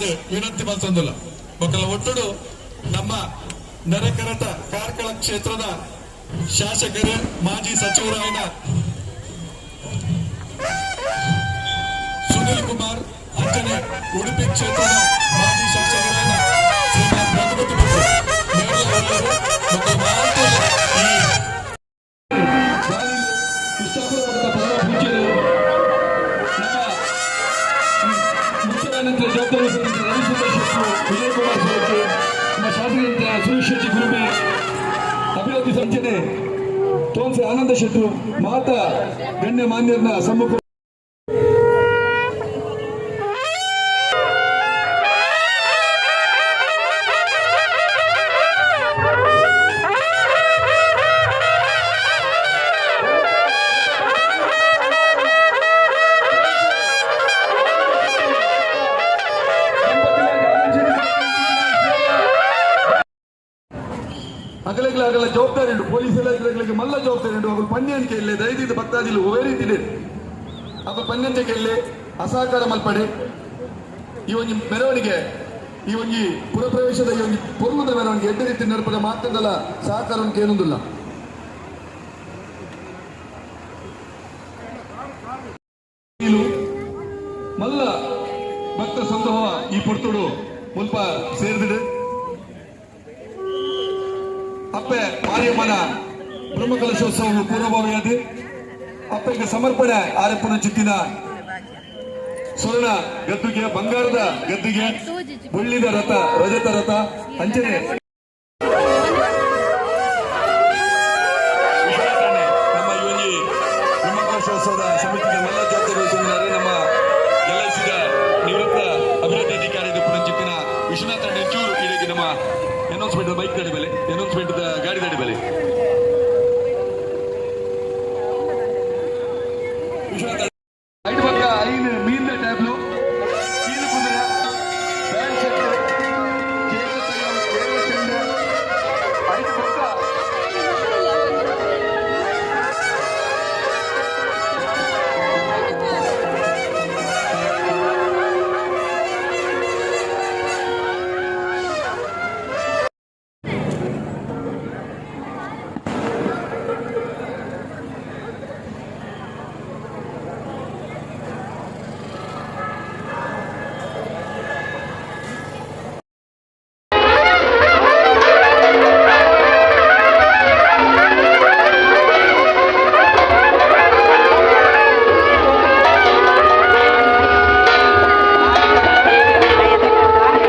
ಅದು ವಿನಂತಿ ಮಲ್ತೊಂದಿಲ್ಲ ಮಕ್ಕಳ ಒಟ್ಟುಡು ನಮ್ಮ ನೆರೆಕರಟ ಕಾರ್ಕಳ ಕ್ಷೇತ್ರದ ಶಾಸಕರು ಮಾಜಿ ಸಚಿವರಾಯನ ಸುನಿಲ್ ಕುಮಾರ್ ಅಂಜನೆ ಉಡುಪಿ ಕ್ಷೇತ್ರದ ಮುಖ್ಯಮಂತ್ರಿ ಜವಾಬ್ದಾರಿ ಶೆಟ್ಟಿ ನಮ್ಮ ಶಾಸಕರಂತ ಸುರೇಶ್ ಶೆಟ್ಟಿ ಗುರುಮೆ ಅಭಿವೃದ್ಧಿ ಸಂಚನೆ ತೋನ್ಸೆ ಆನಂದ ಶೆಟ್ರು, ಮಾತಾ, ಗಣ್ಯ ಮಾನ್ಯರನ್ನ ಸಮ್ಮುಖ ಅಗಲಗಳ ಅಗಲ ಜವಾಬ್ದಾರಿ ಉಂಟು. ಪೊಲೀಸ್ ಇಲಾಖೆಗಳಿಗೆ ಮಲ್ಲ ಜವಾಬ್ದಾರಿ ಉಂಟು. ಅವರು ಪನ್ಯಂಕೆ ಇಲ್ಲೇ ದಯದಿಂದ ಭಕ್ತಾದಿಲು ಒವೇ ರೀತಿದೆ ಅಪ್ಪ ಪನ್ಯಂಚಕ್ಕೆ ಇಲ್ಲೇ, ಅಸಹಕಾರ ಮಲ್ಪಡೆ. ಈ ಒಂದು ಮೆರವಣಿಗೆ, ಈ ಒಂದು ಪುರಪ್ರವೇಶದ ಈ ಒಂದು ಪೂರ್ವದ ಮೆರವಣಿಗೆ ಎಡ್ಡ ರೀತಿ ನಡಪದ ಮಾತ್ರದಲ್ಲ ಸಹಕಾರಕ್ಕೆ ಏನೊಂದಿಲ್ಲ ಮಲ್ಲ ಭಕ್ತ ಸಂದೋಹ ಈ ಪುರ್ತುಡು ಮುಲ್ಪ ಸೇರಿದಿದೆ. ಅಪ್ಪೆ ಮಾರಿಯಮ್ಮನ ಬ್ರಹ್ಮಕಲಶೋತ್ಸವವು ಪೂರ್ವಭಾವಿಯಾದ ಅಪ್ಪೆಗೆ ಸಮರ್ಪಣೆ ಆರಪ್ಪನ ಚಿತ್ತಿನ ಸ್ವರ್ಣ ಗದ್ದುಗೆ, ಬಂಗಾರದ ಗದ್ದುಗೆ, ಬುಳ್ಳಿದ ರಥ, ರಜತ ರಥ, ಅಂಜನೆ. ನಮ್ಮ ಬ್ರಹ್ಮಕಲಶೋತ್ಸವದ ನಮ್ಮ ಅಭಿವೃದ್ಧಿ ಅಧಿಕಾರಿ ಪುನಂಚಿತ್ತಿನ ವಿಶ್ವನಾಥ ನೆಂಚೂರು ನಮ್ಮ ಅನೌನ್ಸ್ಮೆಂಟ್ ಬೈಕ್ ಗಾಡಿ ಬೆಲೆ ಅನೌನ್ಸ್ಮೆಂಟ್ ಗಾಡಿ ಗಾಡಿ ಬೆಲೆ ವಿಶ್ವನಾಥ